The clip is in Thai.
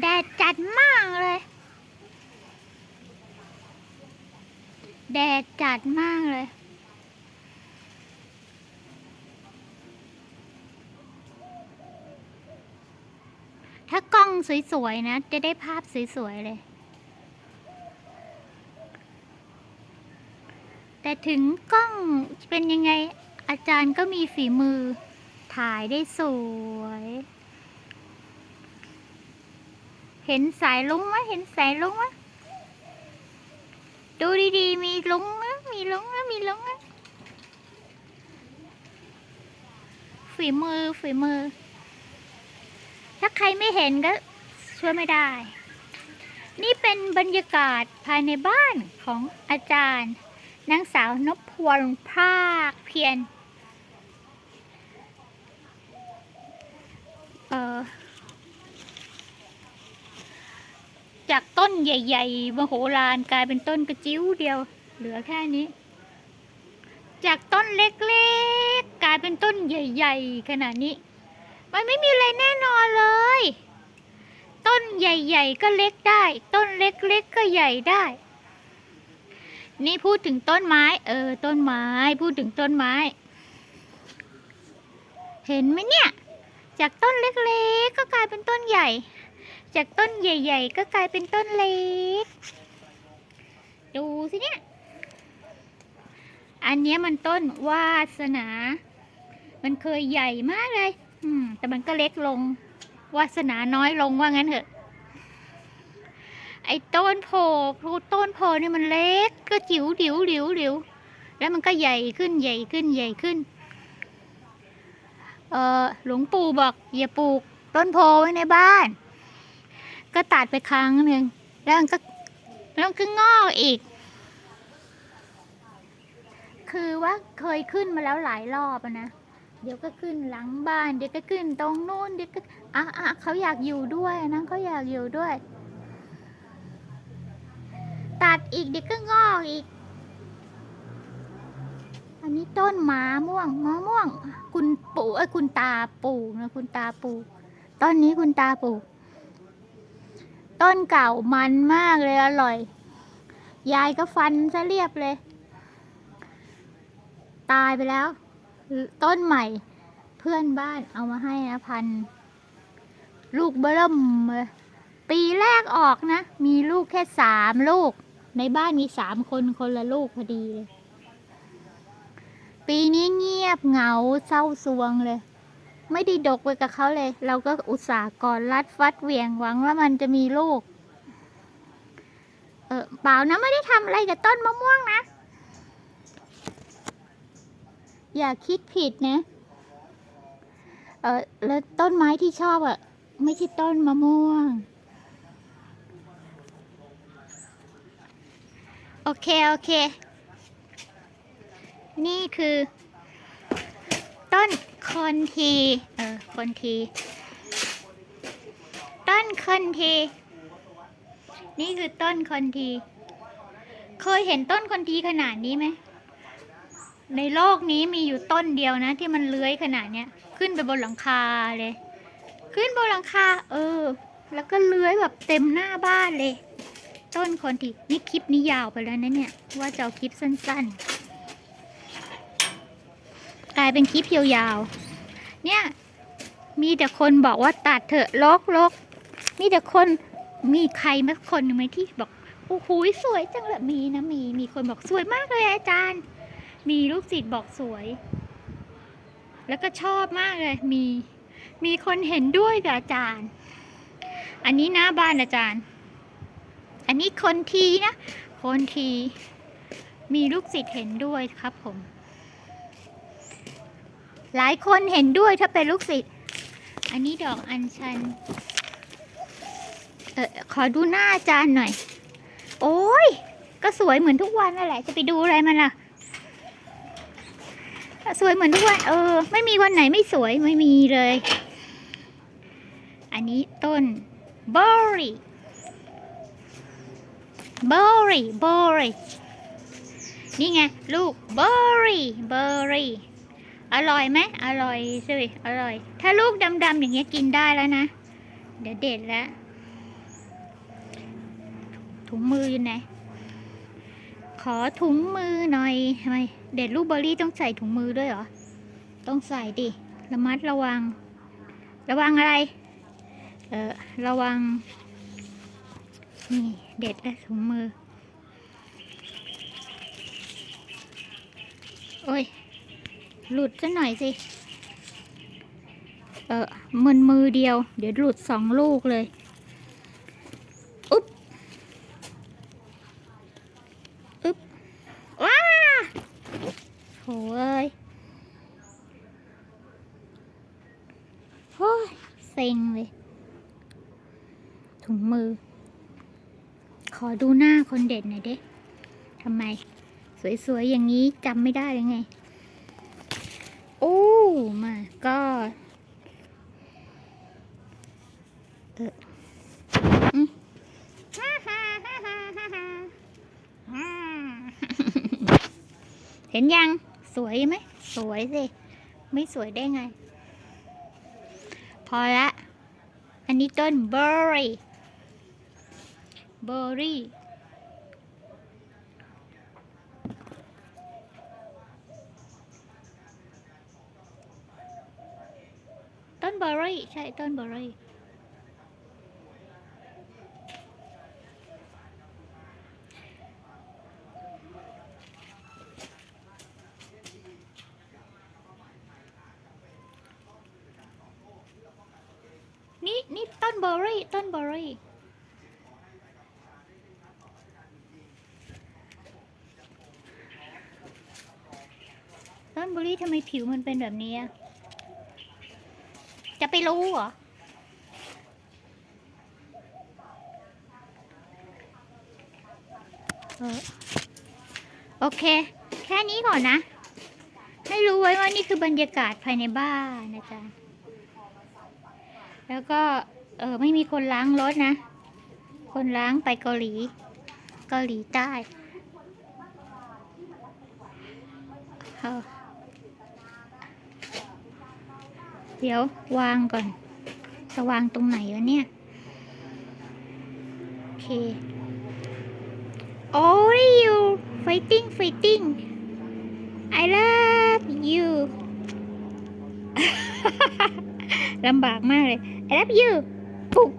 แดดจัดมากเลย แดดจัดมากเลยถ้ากล้องสวยๆนะ จะได้ภาพสวยๆเลย แต่ถึงกล้องเป็นยังไงอาจารย์ก็มีฝีมือถ่ายได้สวย เห็นสายลุงไหมเห็นสายลุงไหมดูดีๆ มีลุงนะมีลุงนะมีลุงนะฝีมือฝีมือ ถ้าใครไม่เห็นก็ช่วยไม่ได้ นี่เป็นบรรยากาศภายในบ้านของอาจารย์นางสาวนพพรภาคเพียรเออ จากต้นใหญ่ๆมโหฬารกลายเป็นต้นกระจิ้วเดียว เหลือแค่นี้ จากต้นเล็กๆ กลายเป็นต้นใหญ่ๆขนาดนี้ มันไม่มีอะไรแน่นอนเลย ต้นใหญ่ๆก็เล็กได้ ต้นเล็กๆก็ใหญ่ได้ นี่พูดถึงต้นไม้ เออ ต้นไม้ พูดถึงต้นไม้ เห็นไหมเนี่ย จากต้นเล็กๆ ก็กลายเป็นต้นใหญ่ จากต้นใหญ่ ๆ ก็กลายเป็นต้นเล็ก ดูสิเนี่ย อันนี้มันต้นวาสนา มันเคยใหญ่มากเลย อืม แต่มันก็เล็กลง วาสนาน้อยลงว่างั้นเถอะ ไอ้ต้นโพพลูต้นโพนี่มันเล็ก ก็จิ๋วดิ๋วดิ๋วดิ๋วแล้วมันก็ใหญ่ขึ้นใหญ่ขึ้นใหญ่ขึ้น เออหลวงปู่บอกอย่าปลูกต้นโพไว้ในบ้าน ก็ตัดไปครั้งหนึ่งแล้วมันก็แล้วมันก็งอกอีก คือว่าเคยขึ้นมาแล้วหลายรอบนะ เดี๋ยวก็ขึ้นหลังบ้าน เดี๋ยวก็ขึ้นตรงนู้นเดี๋ยวก็อะอะเขาอยากอยู่ด้วยนะเขาอยากอยู่ด้วย ตัดอีกเดี๋ยวก็งอกอีก อันนี้ต้นมะม่วงมะม่วง คุณปู่เอ้ยคุณตาปลูกนะคุณตาปลูกต้นนี้คุณตาปลูก ต้นเก่ามันมากเลยอร่อย ยายก็ฟันซะเรียบเลย ตายไปแล้ว ต้นใหม่ เพื่อนบ้านเอามาให้นะพัน ลูกเบิ่มเลยปีแรกออกนะ มีลูกแค่สามลูก ในบ้านมีสามคนคนละลูกพอดีเลย ปีนี้เงียบเหงาเศร้าซวงเลย ไม่ได้ดกไปกับเขาเลย เราก็อุตส่าห์กอดรัดฟัดเวียงหวังว่ามันจะมีลูก เออเปล่านะไม่ได้ทำอะไรกับต้นมะม่วงนะ อย่าคิดผิดนะ เออแล้วต้นไม้ที่ชอบอะ่ะ ไม่ใช่ต้นมะม่วง โอเค โอเค นี่คือ ต้น คอนที เออคอนที ต้นคอนที นี่คือต้นคอนที เคยเห็นต้นคอนทีขนาดนี้ไหม ในโลกนี้มีอยู่ต้นเดียวนะ ที่มันเลื้อยขนาดเนี้ย ขึ้นไปบนหลังคาเลย ขึ้นบนหลังคา เออ แล้วก็เลื้อยแบบเต็มหน้าบ้านเลย ต้นคอนที นี่คลิปนี้ยาวไปแล้วนะเนี่ย ว่าจะเอาคลิปสั้น ๆ กลายเป็นคลิปยาวๆ เนี่ย มีแต่คนบอกว่าตัดเถอะลกลกมีแต่คนมีใครไหมคนหนึ่งไหมที่บอกโอ้โหสวยจังเลยมีนะมีมีคนบอกสวยมากเลยอาจารย์ มีลูกศิษย์บอกสวย แล้วก็ชอบมากเลยมี มีคนเห็นด้วยกับอาจารย์ อันนี้หน้าบ้านอาจารย์ อันนี้คนทีนะ คนที มีลูกศิษย์เห็นด้วยครับผม หลายคนเห็นด้วยถ้าเป็นลูกศิษย์ อันนี้ดอกอัญชัน เออขอดูหน้าอาจารย์หน่อย โอ้ย ก็สวยเหมือนทุกวันนั่นแหละ จะไปดูอะไรมันล่ะ สวยเหมือนทุกวัน เออ ไม่มีวันไหนไม่สวยไม่มีเลย อันนี้ต้นเบอร์รี่เบอร์รี่เบอร์รี่นี่ไง ลูกเบอร์รี่เบอร์รี่ อร่อยไหมอร่อยสิอร่อย ถ้าลูกดำๆอย่างเงี้ยกินได้แล้วนะ เดี๋ยวเด็ดแล้ว ถุงมืออยู่ไหน ขอถุงมือหน่อยทำไมเด็ดลูกเบอร์รี่ต้องใส่ถุงมือด้วยเหรอ ต้องใส่ดิ ระมัดระวัง ระวังอะไร เออระวัง นี่เด็ดแล้วถุงมือ โอ้ย หลุดซะหน่อยสิ เออมือมือเดียว เดี๋ยวหลุดสองลูกเลย อุ๊บ อุ๊บ ว้าโหเอ้ยโอ้ยเซ็งเลย ถุงมือ ขอดูหน้าคนเด็ดหน่อยดิทำไม สวยๆ อย่างนี้จำไม่ได้เลยไง โอ้มาก็เออเห็นยัง สวยไหม สวยสิ ไม่สวยได้ไง พอละ อันนี้ต้นเบอร์รี่เบอร์รี่ เบอร์รี่ใช่ต้นเบอร์รี่นี่นี่ต้นเบอร์รี่ต้นเบอร์รี่ต้นเบอร์รี่ทำไมผิวมันเป็นแบบนี้อะ จะไปรู้เหรอโอเค แค่นี้ก่อนนะ ให้รู้ไว้ว่านี่คือบรรยากาศภายในบ้านนะจ๊ะ แล้วก็ เออไม่มีคนล้างรถนะ คนล้างไปเกาหลี เกาหลีใต้เออ เดี๋ยววางก่อน จะวางตรงไหนวะเนี่ย โอเค โอ้ย you fighting fighting I love you ลำบากมากเลย I love you ปุ๊บ